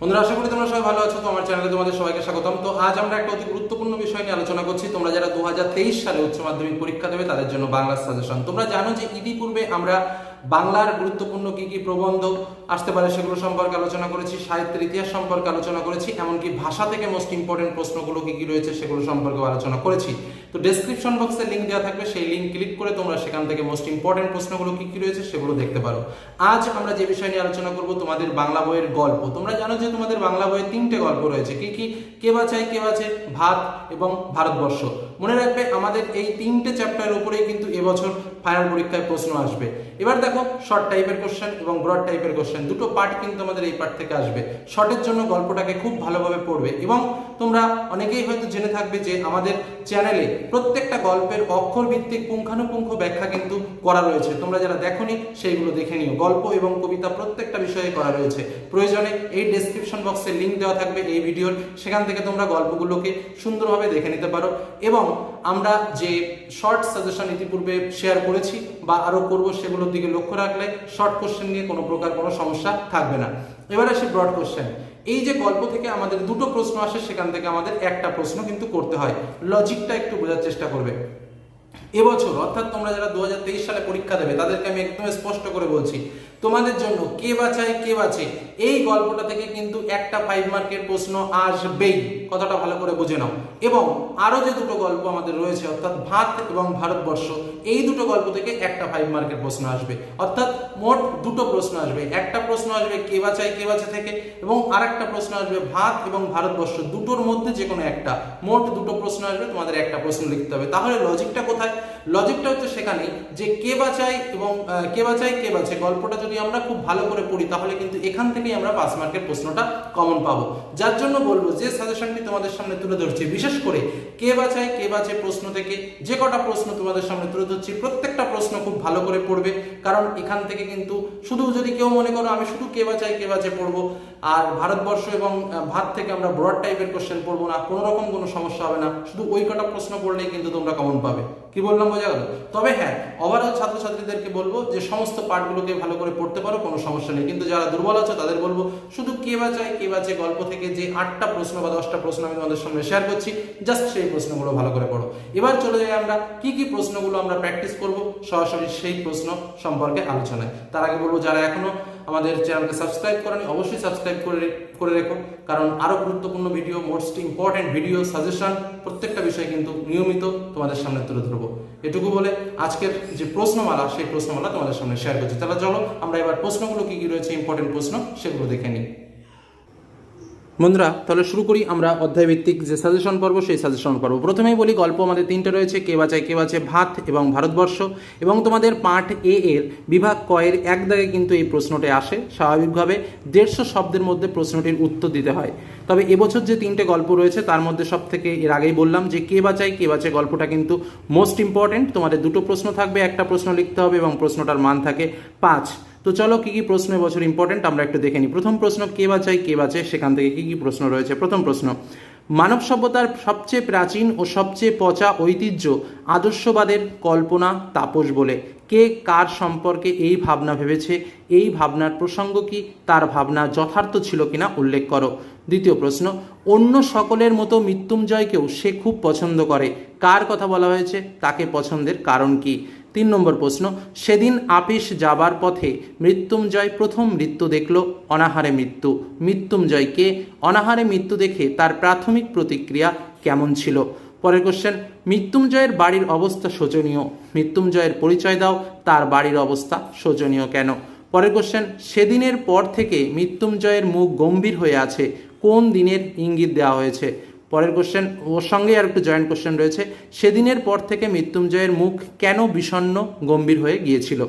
বন্ধুরা, আশা করি তোমরা সবাই ভালো আছো। তো আমার চ্যানেলে তোমাদের সবাইকে স্বাগতম। তো আজ আমরা একটা অতি গুরুত্বপূর্ণ বিষয় নিয়ে আলোচনা করছি। তোমরা যারা দু হাজার তেইশ সালে উচ্চ মাধ্যমিক পরীক্ষা দেবে, তাদের জন্য বাংলা সাজেশন তোমরা জানো যে ইতিপূর্বে আমরা বাংলার গুরুত্বপূর্ণ কি কি প্রবন্ধ আসতে পারে সেগুলো সম্পর্কে আলোচনা করেছি, সাহিত্যের ইতিহাস সম্পর্কে আলোচনা করেছি, এমনকি ভাষা থেকে মোস্ট ইম্পর্টেন্ট প্রশ্নগুলো কি কি রয়েছে সেগুলো সম্পর্কে আলোচনা করেছি। তো ডেসক্রিপশন বক্সে লিঙ্ক দেওয়া থাকবে, সেই লিঙ্ক ক্লিক করে তোমরা সেখান থেকে মোস্ট ইম্পর্টেন্ট প্রশ্নগুলো কি কি রয়েছে সেগুলো দেখতে পারো। আজ আমরা যে বিষয় নিয়ে আলোচনা করব তোমাদের বাংলা বইয়ের গল্প। তোমরা জানো যে তোমাদের বাংলা বইয়ে তিনটে গল্প রয়েছে, কি কি? কে বাঁচায়, কে বাঁচে? ভাত এবং ভারতবর্ষ। মনে রাখবে আমাদের এই তিনটে চ্যাপ্টারের উপরেই কিন্তু এবছর ফাইনাল পরীক্ষায় প্রশ্ন আসবে। এবার দেখো শর্ট টাইপের কোশ্চেন এবং ব্রড টাইপের কোশ্চেন দুটো পার্ট কিন্তু আমাদের এই পার্ট থেকে আসবে। শর্টের জন্য গল্পটাকে খুব ভালোভাবে পড়বে এবং তোমরা অনেকেই হয়তো জেনে থাকবে যে আমাদের চ্যানেলে প্রত্যেকটা গল্পের অক্ষর ভিত্তিক পুঙ্খানুপুঙ্খ ব্যাখ্যা কিন্তু করা রয়েছে। তোমরা যারা দেখোনি, সেইগুলো দেখে নিও। গল্প এবং কবিতা প্রত্যেকটা বিষয়ে করা রয়েছে। প্রয়োজনে এই ডেসক্রিপশন বক্সে লিঙ্ক দেওয়া থাকবে এই ভিডিওর। সেখান থেকে তোমরা গল্পগুলোকে সুন্দরভাবে দেখে নিতে পারো। এবং আমরা যে শর্ট সাজেশন ইতিপূর্বে শেয়ার করেছি বা আরও করব সেগুলোর দিকে লক্ষ্য রাখলে শর্ট কোশ্চেন নিয়ে কোনো প্রকার কোনো সমস্যা থাকবে না। এবার আসি ব্রড কোশ্চেন এই যে গল্প থেকে আমাদের দুটো প্রশ্ন আসে, সেখান থেকে আমাদের একটা প্রশ্ন কিন্তু করতে হয়। লজিকটা একটু বোঝার চেষ্টা করবে। এবছর, অর্থাৎ তোমরা যারা দু হাজার তেইশ সালে পরীক্ষা দেবে, তাদেরকে আমি একদম স্পষ্ট করে বলছি তোমাদের জন্য কে বাঁচায় কে বাঁচে এই গল্পটা থেকে কিন্তু একটা ফাইভ মার্কের প্রশ্ন আসবেই। কথাটা ভালো করে বুঝে নাও। এবং আরও যে দুটো গল্প আমাদের রয়েছে, অর্থাৎ ভাত এবং ভারতবর্ষ, এই দুটো গল্প থেকে একটা ফাইভ মার্কের প্রশ্ন আসবে। অর্থাৎ মোট দুটো প্রশ্ন আসবে। একটা প্রশ্ন আসবে কে বাঁচায় কে বাঁচে থেকে, এবং আর একটা প্রশ্ন আসবে ভাত এবং ভারতবর্ষ, দুটোর মধ্যে যে কোনো একটা। মোট দুটো প্রশ্ন আসবে, তোমাদের একটা প্রশ্ন লিখতে হবে। তাহলে লজিকটা কোথায়? লজিকটা হচ্ছে সেখানে যে কে বাঁচায় এবং কে বাঁচায় কে বাঁচে গল্পটা যদি আমরা খুব ভালো করে পড়ি, তাহলে কিন্তু এখান থেকেই আমরা পাস মার্কের প্রশ্নটা কমন পাবো। যার জন্য বলব, যে সাজেশনটি তোমাদের সামনে তুলে ধরছি, বিশেষ করে কে বাঁচায় কে বাঁচে প্রশ্ন থেকে, যে কটা প্রশ্ন তোমাদের সামনে তুলে ধরছি, প্রত্যেকটা প্রশ্ন খুব ভালো করে পড়বে, কারণ এখান থেকে কিন্তু শুধু যদি কেউ মনে করো আমি শুধু কে বাঁচাই কে বাঁচে পড়ব, আর ভারতবর্ষ এবং ভাত থেকে আমরা ব্রড টাইপের কোশ্চেন পড়ব না, কোনো রকম কোনো সমস্যা হবে না, শুধু ওই কটা প্রশ্ন পড়লেই কিন্তু তোমরা কমন পাবে। কি বললাম, বোঝা গেল? তবে হ্যাঁ ওভারঅল ছাত্রছাত্রীদেরকে বলব যে সমস্ত পার্টগুলোকে ভালো করে পড়তে পারো, কোনো সমস্যা নেই। কিন্তু যারা দুর্বল আছে, তাদের বলব শুধু কে বাঁচায়, কে বাঁচে গল্প থেকে যে আটটা প্রশ্ন বা দশটা প্রশ্ন আমি তোমাদের সামনে শেয়ার করছি জাস্ট সেই প্রশ্নগুলো ভালো করে পড়ো। এবার চলে যাই আমরা, কি কি প্রশ্নগুলো আমরা প্র্যাকটিস করব, সরাসরি সেই প্রশ্ন সম্পর্কে আলোচনায়। তার আগে বলব, যারা এখনও আমাদের চ্যানেলকে সাবস্ক্রাইব করেনি, অবশ্যই সাবস্ক্রাইব করে করে রেখো। কারণ আরও গুরুত্বপূর্ণ video most important video suggestion প্রত্যেকটা বিষয় কিন্তু নিয়মিত তোমাদের সামনে তুলে ধরবো। এটুকু বলে আজকের যে প্রশ্নমালা, সেই প্রশ্নমালা তোমাদের সামনে শেয়ার করছি। তাহলে চলো, আমরা এবার প্রশ্নগুলো কি কি রয়েছে ইম্পর্টেন্ট প্রশ্ন, সেগুলো দেখে নিই। বন্ধুরা, তাহলে শুরু করি আমরা অধ্যায় ভিত্তিক যে সাজেশন পর্ব, সেই সাজেশন পর্ব। প্রথমেই বলি, গল্প আমাদের তিনটে রয়েছে, কে বাঁচায়, কে বাঁচে, ভাত এবং ভারতবর্ষ। এবং তোমাদের পাঠ এ এর বিভাগ কয়ের এক দাগে কিন্তু এই প্রশ্নটি আসে। স্বাভাবিকভাবে দেড়শো শব্দের মধ্যে প্রশ্নটির উত্তর দিতে হয়। তবে এবছর যে তিনটে গল্প রয়েছে, তার মধ্যে সব থেকে এর আগেই বললাম যে, কে বাঁচায়, কে বাঁচে, গল্পটা কিন্তু মোস্ট ইম্পর্টেন্ট তোমাদের দুটো প্রশ্ন থাকবে, একটা প্রশ্ন লিখতে হবে এবং প্রশ্নটার মান থাকে পাঁচ। তো চলো কি কি প্রশ্ন এবছর ইম্পর্টেন্ট আমরা একটু দেখে নিই প্রথম প্রশ্ন, কে বাঁচায় কে বাঁচে সেখান থেকে কি কি প্রশ্ন রয়েছে? প্রথম প্রশ্ন, মানব সভ্যতার সবচেয়ে প্রাচীন ও সবচেয়ে পচা ঐতিহ্য আদর্শবাদের কল্পনা তাপস বলে। কে কার সম্পর্কে এই ভাবনা ভেবেছে? এই ভাবনার প্রসঙ্গ কি? তার ভাবনা যথার্থ ছিল কিনা উল্লেখ করো। দ্বিতীয় প্রশ্ন, অন্য সকলের মতো মৃত্যুঞ্জয়কেও সে খুব পছন্দ করে। কার কথা বলা হয়েছে? তাকে পছন্দের কারণ কি? তিন নম্বর প্রশ্ন, সেদিন আপিস যাবার পথে মৃত্যুঞ্জয় প্রথম মৃত্যু দেখল, অনাহারে মৃত্যু। মৃত্যুঞ্জয়কে অনাহারে মৃত্যু দেখে তার প্রাথমিক প্রতিক্রিয়া কেমন ছিল? পরের কোশ্চেন মৃত্যুঞ্জয়ের বাড়ির অবস্থা শোচনীয়। মৃত্যুঞ্জয়ের পরিচয় দাও, তার বাড়ির অবস্থা শোচনীয় কেন? পরের কোশ্চেন সেদিনের পর থেকে মৃত্যুঞ্জয়ের মুখ গম্ভীর হয়ে আছে। কোন দিনের ইঙ্গিত দেওয়া হয়েছে? পরের কোশ্চেন ওর সঙ্গে আর একটু জয়েন্ট কোশ্চেন রয়েছে। সেদিনের পর থেকে মৃত্যুঞ্জয়ের মুখ কেন বিষণ্ণ, গম্ভীর হয়ে গিয়েছিল?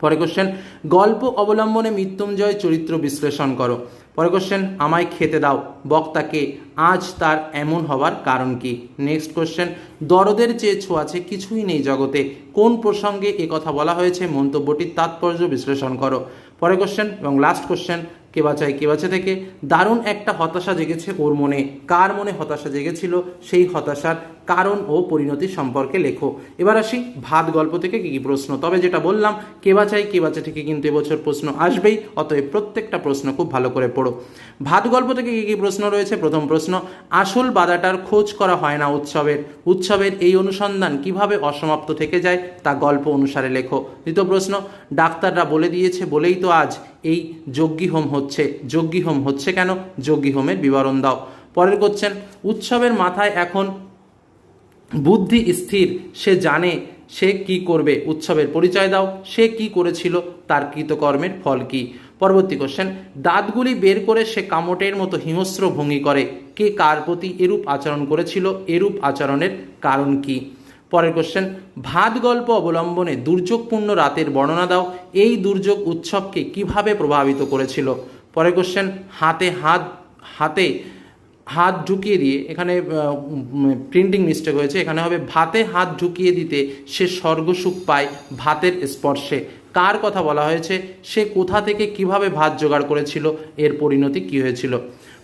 পরে কোশ্চেন গল্প অবলম্বনে মৃত্যুঞ্জয় চরিত্র বিশ্লেষণ করো। পরে কোশ্চেন আমায় খেতে দাও, বক্তাকে, আজ তার এমন হবার কারণ কি? নেক্সট কোশ্চেন দরদের চেয়ে ছোঁয়াছে কিছুই নেই জগতে। কোন প্রসঙ্গে কথা বলা হয়েছে? মন্তব্যটির তাৎপর্য বিশ্লেষণ করো। পরে কোশ্চেন এবং লাস্ট কোশ্চেন কে বাঁচায়, কে বাঁচে থেকে? দারুণ একটা হতাশা জেগেছে ওর মনে। কার মনে হতাশা জেগেছিল? সেই হতাশার কারণ ও পরিণতি সম্পর্কে লেখো। এবার আসি ভাত গল্প থেকে কি কি প্রশ্ন। তবে যেটা বললাম, কে বাঁচাই কে বাঁচা থেকে কিন্তু এবছর প্রশ্ন আসবেই, অতএব প্রত্যেকটা প্রশ্ন খুব ভালো করে পড়ো। ভাত গল্প থেকে কি কি প্রশ্ন রয়েছে? প্রথম প্রশ্ন, আসল বাধাটার খোঁজ করা হয় না উৎসবের। উৎসবের এই অনুসন্ধান কীভাবে অসমাপ্ত থেকে যায় তা গল্প অনুসারে লেখো। দ্বিতীয় প্রশ্ন, ডাক্তাররা বলে দিয়েছে বলেই তো আজ এই যজ্ঞী হোম হচ্ছে যজ্ঞী হোম হচ্ছে কেন? যজ্ঞী হোমের বিবরণ দাও। পরের করছেন উৎসবের মাথায় এখন বুদ্ধি স্থির, সে জানে সে কি করবে। উৎসবের পরিচয় দাও, সে কি করেছিল, তার কৃতকর্মের ফল কি? পরবর্তী কোশ্চেন দাঁতগুলি বের করে সে কামটের মতো হিংস্র ভঙ্গি করে, কে কার প্রতি এরূপ আচরণ করেছিল, এরূপ আচরণের কারণ কি? পরের কোশ্চেন ভাত গল্প অবলম্বনে দুর্যোগপূর্ণ রাতের বর্ণনা দাও। এই দুর্যোগ উৎসবকে কীভাবে প্রভাবিত করেছিল? পরের কোশ্চেন হাতে হাত হাতে হাত ঢুকিয়ে দিয়ে, এখানে প্রিন্টিং মিস্টেক হয়েছে। এখানে হবে, ভাতে হাত ঢুকিয়ে দিতে সে স্বর্গসুখ পায় ভাতের স্পর্শে। কার কথা বলা হয়েছে? সে কোথা থেকে কীভাবে ভাত জোগাড় করেছিল? এর পরিণতি কি হয়েছিল?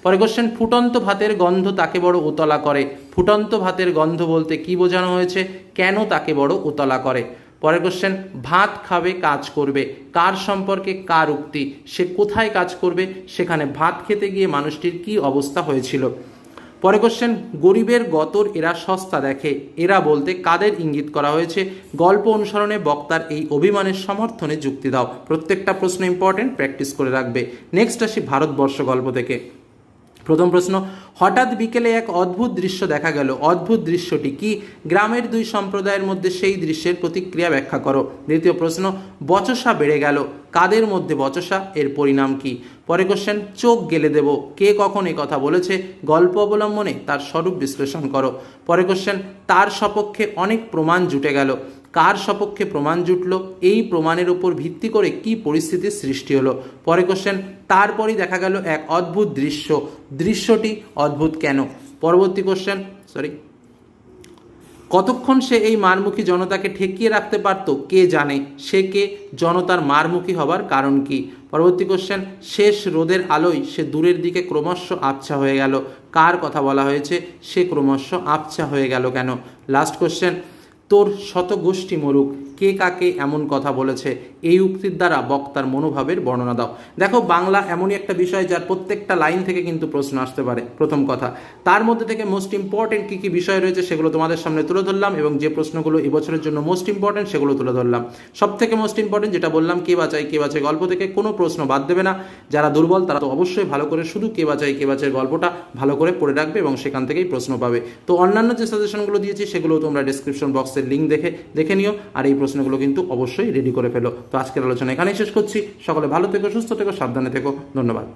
পরে কোশ্চেন ফুটন্ত ভাতের গন্ধ তাকে বড় উতলা করে। ফুটন্ত ভাতের গন্ধ বলতে কি বোঝানো হয়েছে? কেন তাকে বড় উতলা করে? পরের কোশ্চেন ভাত খাবে, কাজ করবে। কার সম্পর্কে কার উক্তি? সে কোথায় কাজ করবে? সেখানে ভাত খেতে গিয়ে মানুষটির কি অবস্থা হয়েছিল? পরে কোশ্চেন গরিবের গতর এরা সস্তা দেখে। এরা বলতে কাদের ইঙ্গিত করা হয়েছে? গল্প অনুসরণে বক্তার এই অভিমানের সমর্থনে যুক্তি দাও। প্রত্যেকটা প্রশ্ন ইম্পর্টেন্ট প্র্যাকটিস করে রাখবে। নেক্সট আসি ভারতবর্ষ গল্প থেকে। প্রথম প্রশ্ন, হঠাৎ বিকেলে এক অদ্ভুত দৃশ্য দেখা গেল। অদ্ভুত দৃশ্যটি কি? গ্রামের দুই সম্প্রদায়ের মধ্যে সেই দৃশ্যের প্রতিক্রিয়া ব্যাখ্যা করো। দ্বিতীয় প্রশ্ন, বচসা বেড়ে গেল। কাদের মধ্যে বচসা? এর পরিণাম কি? পরে কোশ্চেন চোখ গেলে দেব। কে কখন এ কথা বলেছে? গল্প অবলম্বনে তার স্বরূপ বিশ্লেষণ করো। পরে কোশ্চেন তার সপক্ষে অনেক প্রমাণ জুটে গেল। কার সপক্ষে প্রমাণ জুটল? এই প্রমাণের উপর ভিত্তি করে কি পরিস্থিতির সৃষ্টি হলো? পরে কোশ্চেন তারপরই দেখা গেল এক অদ্ভুত দৃশ্য। দৃশ্যটি অদ্ভুত কেন? পরবর্তী কোশ্চেন সরি কতক্ষণ সে এই মারমুখী জনতাকে ঠেকিয়ে রাখতে পারত? কে জানে? সে কে? জনতার মারমুখী হবার কারণ কি? পরবর্তী কোশ্চেন শেষ রোদের আলোয় সে দূরের দিকে ক্রমশ আবছা হয়ে গেল। কার কথা বলা হয়েছে? সে ক্রমশ আবছা হয়ে গেল কেন? লাস্ট কোশ্চেন তোর শত গোষ্ঠী মরুক। কে কাকে এমন কথা বলেছে, এই উক্তির দ্বারা বক্তার মনোভাবের বর্ণনা দাও। দেখো, বাংলা এমনই একটা বিষয় যার প্রত্যেকটা লাইন থেকে কিন্তু প্রশ্ন আসতে পারে, প্রথম কথা। তার মধ্যে থেকে মোস্ট ইম্পর্টেন্ট কী কী বিষয় রয়েছে সেগুলো তোমাদের সামনে তুলে ধরলাম এবং যে প্রশ্নগুলো এবছরের জন্য মোস্ট ইম্পর্টেন্ট সেগুলো তুলে ধরলাম। সব থেকে মোস্ট ইম্পর্টেন্ট যেটা বললাম, কে বাঁচাই কে বাঁচাই গল্প থেকে কোনো প্রশ্ন বাদ দেবে না। যারা দুর্বল, তারা তো অবশ্যই ভালো করে শুধু কে বাঁচাই কে বাঁচাই গল্পটা ভালো করে পড়ে রাখবে এবং সেখান থেকেই প্রশ্ন পাবে। তো অন্যান্য যে সাজেশনগুলো দিয়েছি সেগুলো তোমরা ডিসক্রিপশন বক্সের লিঙ্ক দেখে দেখে নিও, আর এই প্রশ্নগুলো কিন্তু অবশ্যই রেডি করে ফেলো। তো আজকের আলোচনা এখানেই শেষ করছি। সকলে ভালো থেকো, সুস্থ থেকো, সাবধানে থেকো। ধন্যবাদ।